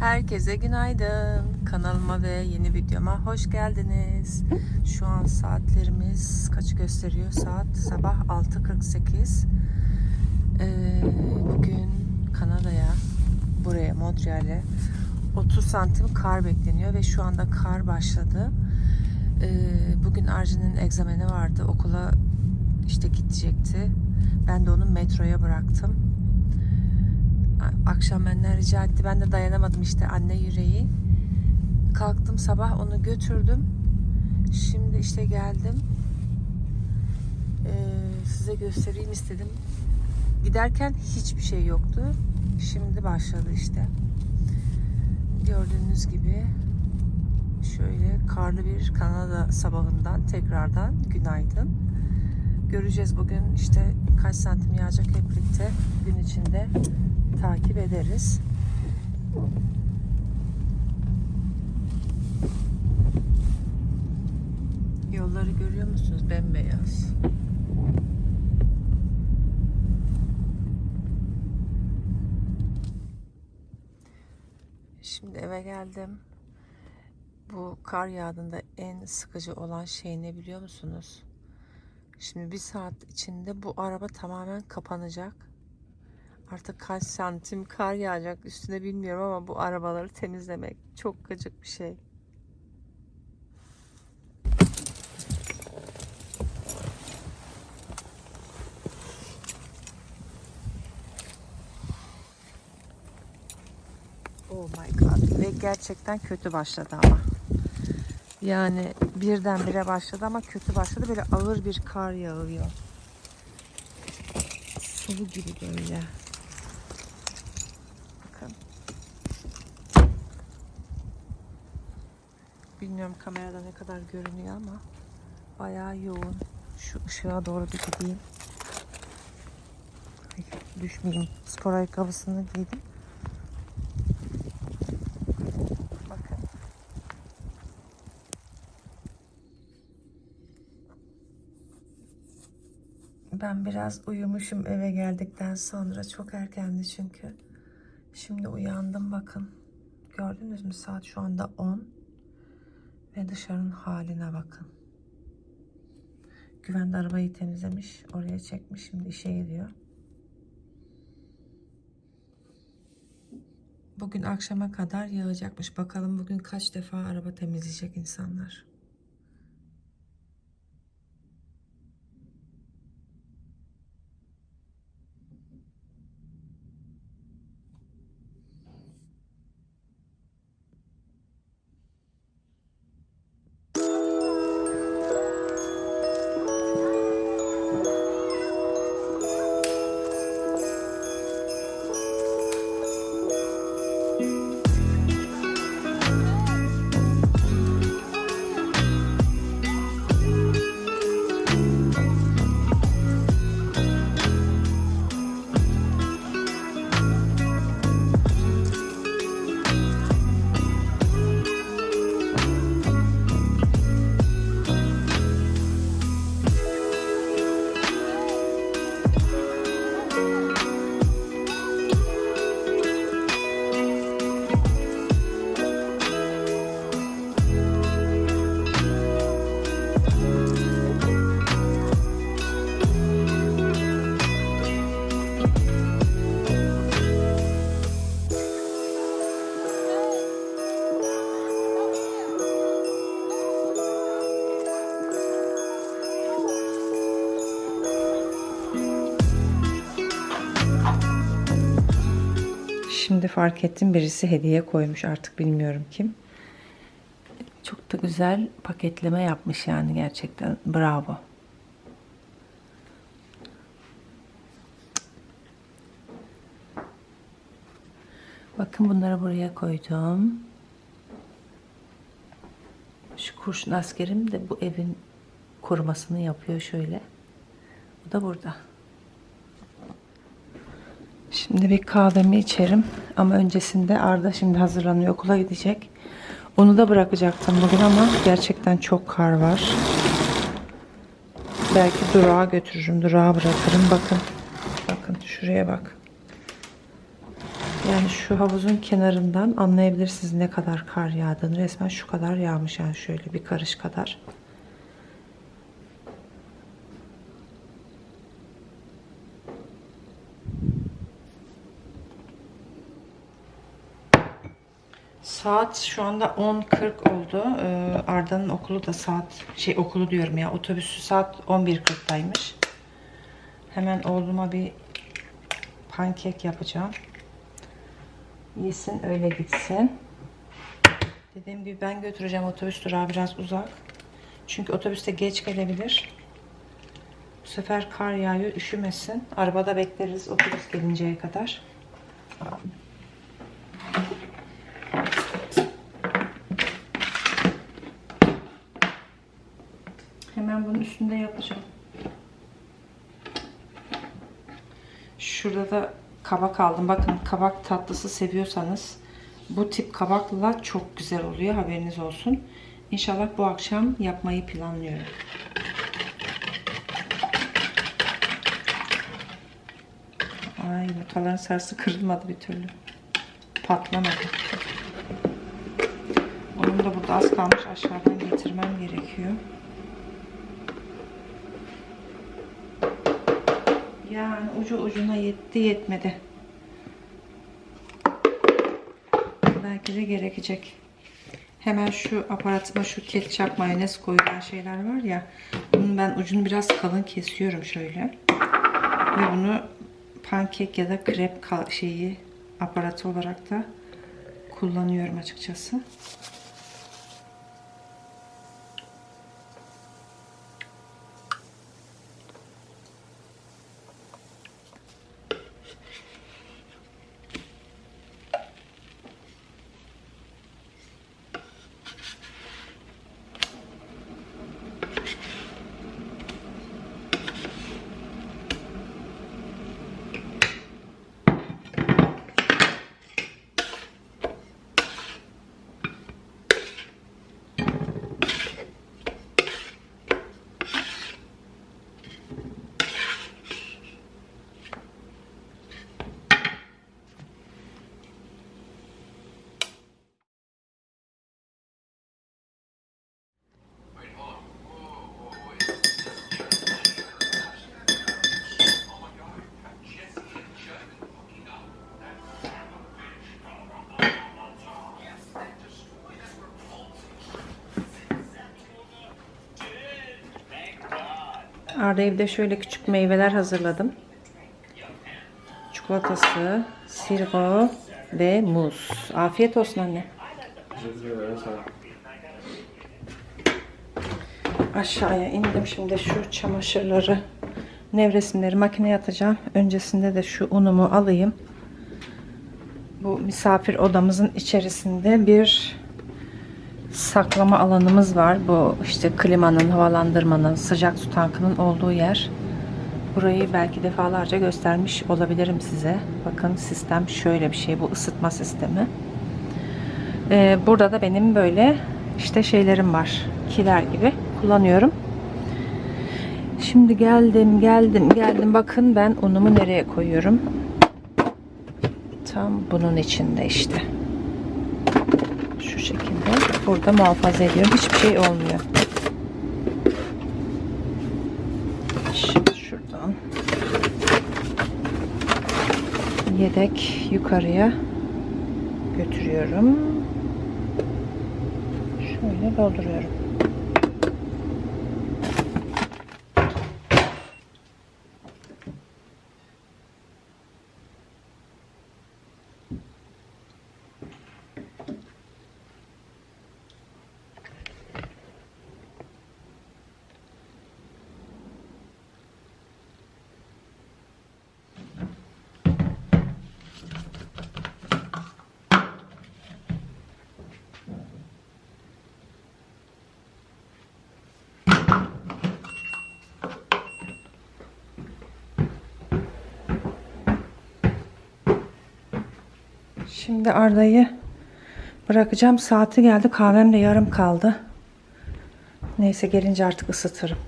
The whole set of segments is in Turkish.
Herkese günaydın. Kanalıma ve yeni videoma hoş geldiniz. Şu an saatlerimiz kaçı gösteriyor? Saat sabah 6.48. Ee, bugün Kanada'ya, buraya Montreal'e 30 santim kar bekleniyor ve şu anda kar başladı. Ee, bugün Arjin'in egzameni vardı. Okula işte gidecekti. Ben de onu metroya bıraktım. Akşam benden rica etti. Ben de dayanamadım işte anne yüreği. Kalktım sabah onu götürdüm. Şimdi işte geldim. Ee, size göstereyim istedim. Giderken hiçbir şey yoktu. Şimdi başladı işte. Gördüğünüz gibi şöyle karlı bir Kanada sabahından tekrardan günaydın. Göreceğiz bugün işte kaç santim yağacak hep birlikte gün içinde takip ederiz. Yolları görüyor musunuz? Bembeyaz. Şimdi eve geldim. Bu kar yağdığında en sıkıcı olan şey ne biliyor musunuz? Şimdi bir saat içinde bu araba tamamen kapanacak. Artık kaç santim kar yağacak üstüne bilmiyorum ama bu arabaları temizlemek çok gıcık bir şey. Oh my god. Ve gerçekten kötü başladı ama. Yani birdenbire başladı ama kötü başladı. Böyle ağır bir kar yağıyor. Sulu gibi böyle. Bakın. Bilmiyorum kamerada ne kadar görünüyor ama bayağı yoğun. Şu ışığa doğru bir gideyim. Ay, düşmeyeyim. Spor ayakkabısını giydim. Ben biraz uyumuşum eve geldikten sonra. Çok erkendi çünkü. Şimdi uyandım bakın. Gördünüz mü saat şu anda 10. Ve dışarının haline bakın. Güven arabayı temizlemiş. Oraya çekmiş. Şimdi işe gidiyor. Bugün akşama kadar yağacakmış. Bakalım bugün kaç defa araba temizleyecek insanlar. Fark ettim birisi hediye koymuş artık bilmiyorum kim. Çok da güzel paketleme yapmış yani gerçekten bravo. Bakın bunları buraya koydum. Şu kurşun askerim de bu evin korumasını yapıyor şöyle. Bu da burada. Şimdi bir kahvemi içerim ama öncesinde Arda şimdi hazırlanıyor okula gidecek. Onu da bırakacaktım bugün ama gerçekten çok kar var. Belki durağa götürürüm, durağa bırakırım. Bakın, bakın şuraya bak. Yani şu havuzun kenarından anlayabilirsiniz ne kadar kar yağdığını. Resmen şu kadar yağmış yani şöyle bir karış kadar. Saat şu anda 10.40 oldu. Ee, Arda'nın okulu da saat şey okulu diyorum ya otobüsü saat 11.40'daymış. Hemen oğluma bir pankek yapacağım. Yesin öyle gitsin. Dediğim gibi ben götüreceğim otobüs durağı biraz uzak. Çünkü otobüste geç gelebilir. Bu sefer kar yağıyor üşümesin. Arabada bekleriz otobüs gelinceye kadar. Hemen bunun üstünde yapacağım. Şurada da kabak aldım. Bakın kabak tatlısı seviyorsanız bu tip kabakla çok güzel oluyor. Haberiniz olsun. İnşallah bu akşam yapmayı planlıyorum. Ay yumurtaların sarısı kırılmadı bir türlü. Patlamadı. Onun da burada az kalmış. Aşağıdan getirmem gerekiyor. Yani ucu ucuna yetti yetmedi. Belki de gerekecek. Hemen şu aparatıma şu ketçap mayonez koyulan şeyler var ya. Bunun ben ucunu biraz kalın kesiyorum şöyle. Ve bunu pankek ya da krep şeyi aparatı olarak da kullanıyorum açıkçası. Arda evde şöyle küçük meyveler hazırladım. Çikolatası, sirgo ve muz. Afiyet olsun anne. Aşağıya indim şimdi şu çamaşırları, nevresimleri makineye atacağım. Öncesinde de şu unumu alayım. Bu misafir odamızın içerisinde bir saklama alanımız var. Bu işte klimanın, havalandırmanın, sıcak su tankının olduğu yer. Burayı belki defalarca göstermiş olabilirim size. Bakın sistem şöyle bir şey. Bu ısıtma sistemi. Ee, burada da benim böyle işte şeylerim var. Kiler gibi kullanıyorum. Şimdi geldim, geldim, geldim. Bakın ben unumu nereye koyuyorum. Tam bunun içinde işte burada muhafaza ediyorum. Hiçbir şey olmuyor. Şimdi şuradan yedek yukarıya götürüyorum. Şöyle dolduruyorum. Şimdi Arda'yı bırakacağım. Saati geldi. Kahvem de yarım kaldı. Neyse gelince artık ısıtırım.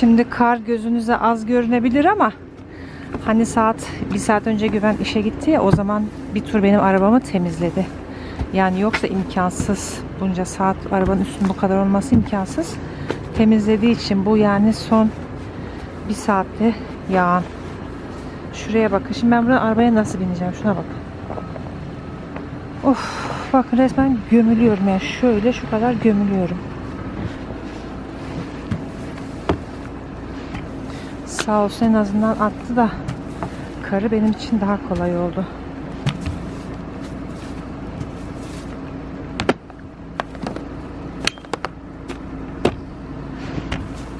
Şimdi kar gözünüze az görünebilir ama hani saat bir saat önce Güven işe gitti ya o zaman bir tur benim arabamı temizledi. Yani yoksa imkansız. Bunca saat arabanın üstünde bu kadar olması imkansız. Temizlediği için bu yani son bir saatte yağan. Şuraya bakın. Şimdi ben buradan arabaya nasıl bineceğim? Şuna bakın. Of bakın resmen gömülüyorum yani şöyle şu kadar gömülüyorum. Sağ olsun en azından attı da karı benim için daha kolay oldu.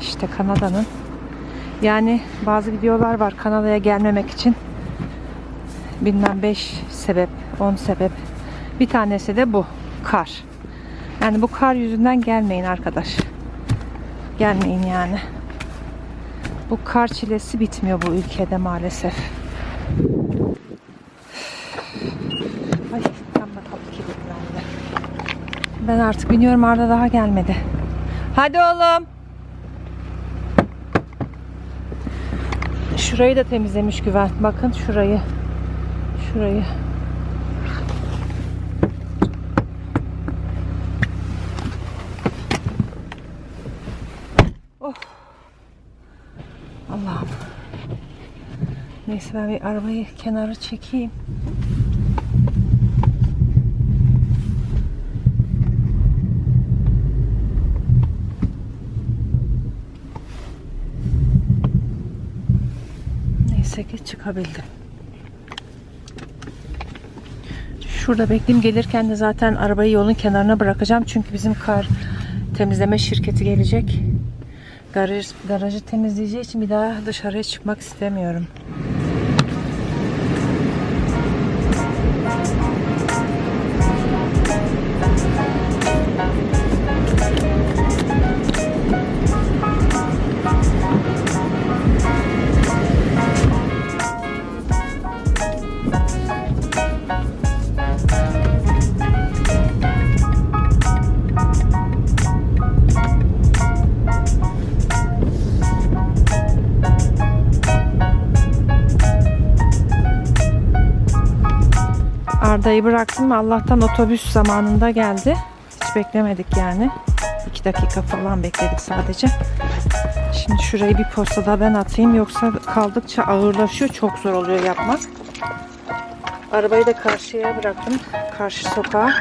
İşte Kanada'nın yani bazı videolar var Kanada'ya gelmemek için. Bilmem 5 sebep 10 sebep. Bir tanesi de bu kar. Yani bu kar yüzünden gelmeyin arkadaş. Gelmeyin yani bu kar çilesi bitmiyor bu ülkede maalesef ay da kapı kilitlendi ben artık biniyorum Arda daha gelmedi hadi oğlum Şurayı da temizlemiş güven. Bakın şurayı. Şurayı. Oh. Allah'ım. Neyse ben bir arabayı kenara çekeyim. Neyse ki çıkabildim. Şurada bekleyeyim gelirken de zaten arabayı yolun kenarına bırakacağım. Çünkü bizim kar temizleme şirketi gelecek. Garaj, garajı temizleyeceği için bir daha dışarıya çıkmak istemiyorum. Arda'yı bıraktım. Allah'tan otobüs zamanında geldi. Hiç beklemedik yani. 2 dakika falan bekledik sadece. Şimdi şurayı bir postada ben atayım. Yoksa kaldıkça ağırlaşıyor. Çok zor oluyor yapmak. Arabayı da karşıya bıraktım. Karşı sokağa.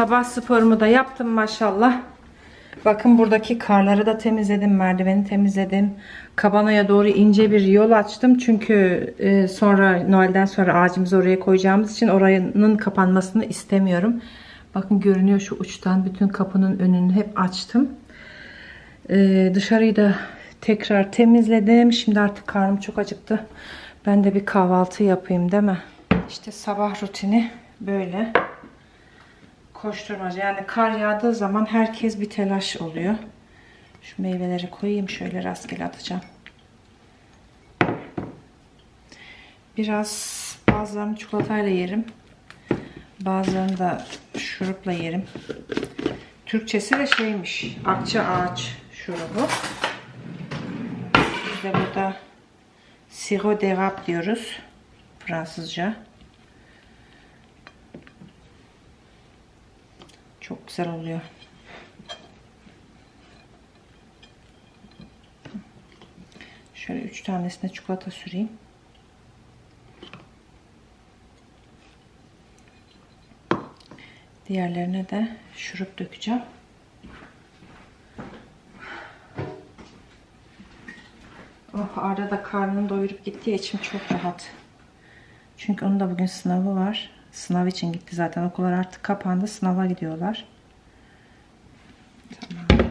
Sabah sporumu da yaptım maşallah. Bakın buradaki karları da temizledim. Merdiveni temizledim. Kabanaya doğru ince bir yol açtım. Çünkü e, sonra Noel'den sonra ağacımızı oraya koyacağımız için oranın kapanmasını istemiyorum. Bakın görünüyor şu uçtan. Bütün kapının önünü hep açtım. E, dışarıyı da tekrar temizledim. Şimdi artık karnım çok acıktı. Ben de bir kahvaltı yapayım değil mi? İşte sabah rutini böyle koşturmaca. Yani kar yağdığı zaman herkes bir telaş oluyor. Şu meyveleri koyayım şöyle rastgele atacağım. Biraz bazılarını çikolatayla yerim. Bazılarını da şurupla yerim. Türkçesi de şeymiş. Akça ağaç şurubu. Biz de burada sirop d'érable diyoruz. Fransızca. Çok güzel oluyor. Şöyle üç tanesine çikolata süreyim. Diğerlerine de şurup dökeceğim. Oh Arda da karnını doyurup gittiği için çok rahat. Çünkü onun da bugün sınavı var. Sınav için gitti zaten. Okullar artık kapandı. Sınava gidiyorlar. Tamam.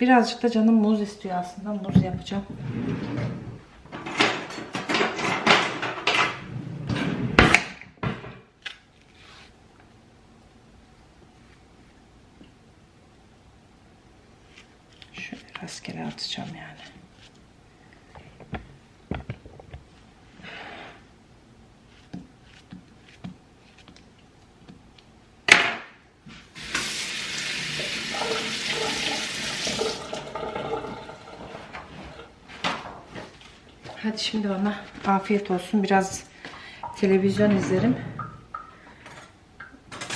Birazcık da canım muz istiyor aslında. Muz yapacağım. Şöyle rastgele atacağım yani. Hadi şimdi bana afiyet olsun. Biraz televizyon izlerim.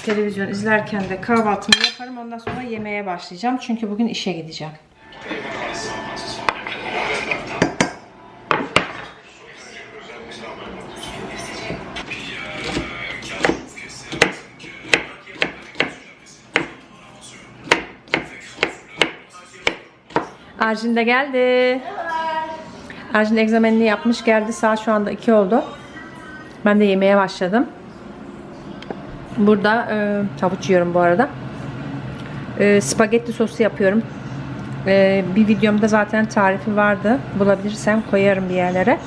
Televizyon izlerken de kahvaltımı yaparım. Ondan sonra yemeğe başlayacağım. Çünkü bugün işe gideceğim. Arjin de geldi. Arjin egzamenini yapmış geldi. Saat şu anda 2 oldu. Ben de yemeğe başladım. Burada e, havuç yiyorum bu arada. E, spagetti sosu yapıyorum. E, bir videomda zaten tarifi vardı. Bulabilirsem koyarım bir yerlere.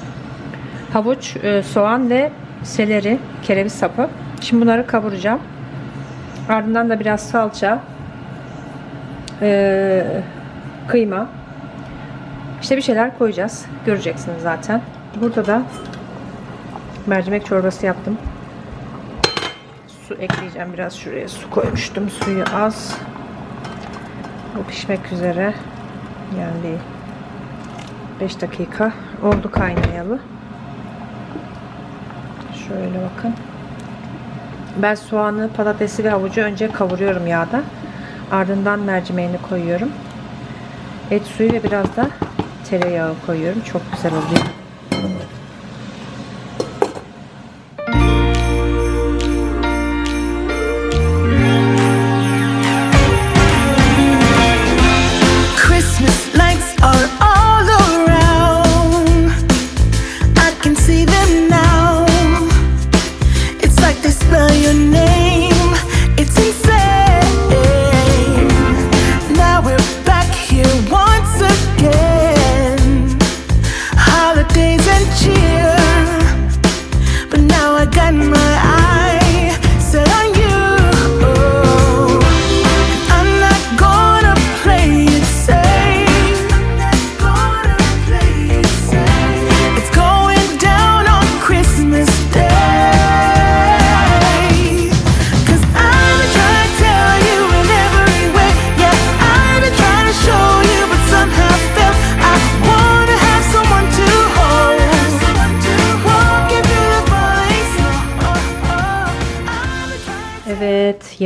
Havuç, e, soğan ve seleri, kereviz sapı. Şimdi bunları kavuracağım. Ardından da biraz salça, e, kıyma, işte bir şeyler koyacağız. Göreceksiniz zaten. Burada da mercimek çorbası yaptım. Su ekleyeceğim biraz şuraya. Su koymuştum. Suyu az. Bu pişmek üzere. Yani bir 5 dakika oldu kaynayalı. Şöyle bakın. Ben soğanı, patatesi ve havucu önce kavuruyorum yağda. Ardından mercimeğini koyuyorum. Et suyu ve biraz da tereyağı koyuyorum. Çok güzel oluyor.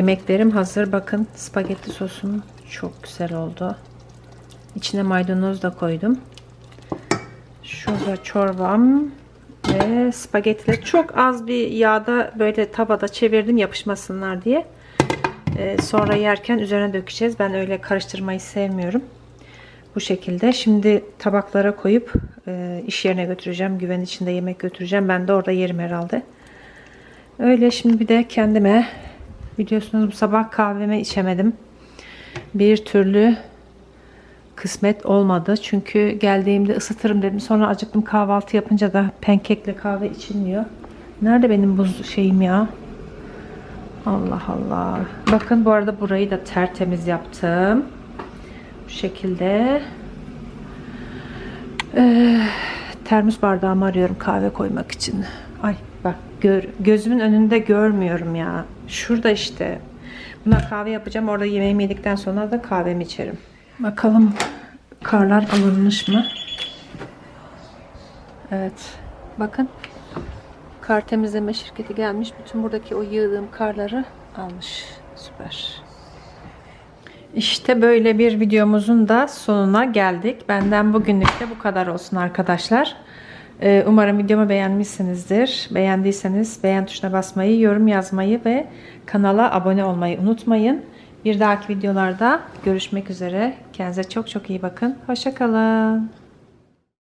Yemeklerim hazır. Bakın spagetti sosum çok güzel oldu. İçine maydanoz da koydum. Şurada çorbam ve spagettileri çok az bir yağda böyle tavada çevirdim yapışmasınlar diye. Ee, sonra yerken üzerine dökeceğiz. Ben öyle karıştırmayı sevmiyorum. Bu şekilde. Şimdi tabaklara koyup e, iş yerine götüreceğim. Güven içinde yemek götüreceğim. Ben de orada yerim herhalde. Öyle şimdi bir de kendime biliyorsunuz bu sabah kahvemi içemedim. Bir türlü kısmet olmadı. Çünkü geldiğimde ısıtırım dedim. Sonra acıktım kahvaltı yapınca da pankekle kahve içilmiyor. Nerede benim buz şeyim ya? Allah Allah. Bakın bu arada burayı da tertemiz yaptım. Bu şekilde. Ee, termos bardağımı arıyorum kahve koymak için. Ay gör, gözümün önünde görmüyorum ya. Şurada işte. Buna kahve yapacağım. Orada yemeğimi yedikten sonra da kahvemi içerim. Bakalım karlar alınmış mı? Evet. Bakın. Kar temizleme şirketi gelmiş. Bütün buradaki o yığdığım karları almış. Süper. İşte böyle bir videomuzun da sonuna geldik. Benden bugünlük de bu kadar olsun arkadaşlar. Ee, Umarım videomu beğenmişsinizdir. Beğendiyseniz beğen tuşuna basmayı, yorum yazmayı ve kanala abone olmayı unutmayın. Bir dahaki videolarda görüşmek üzere. Kendinize çok çok iyi bakın. Hoşçakalın.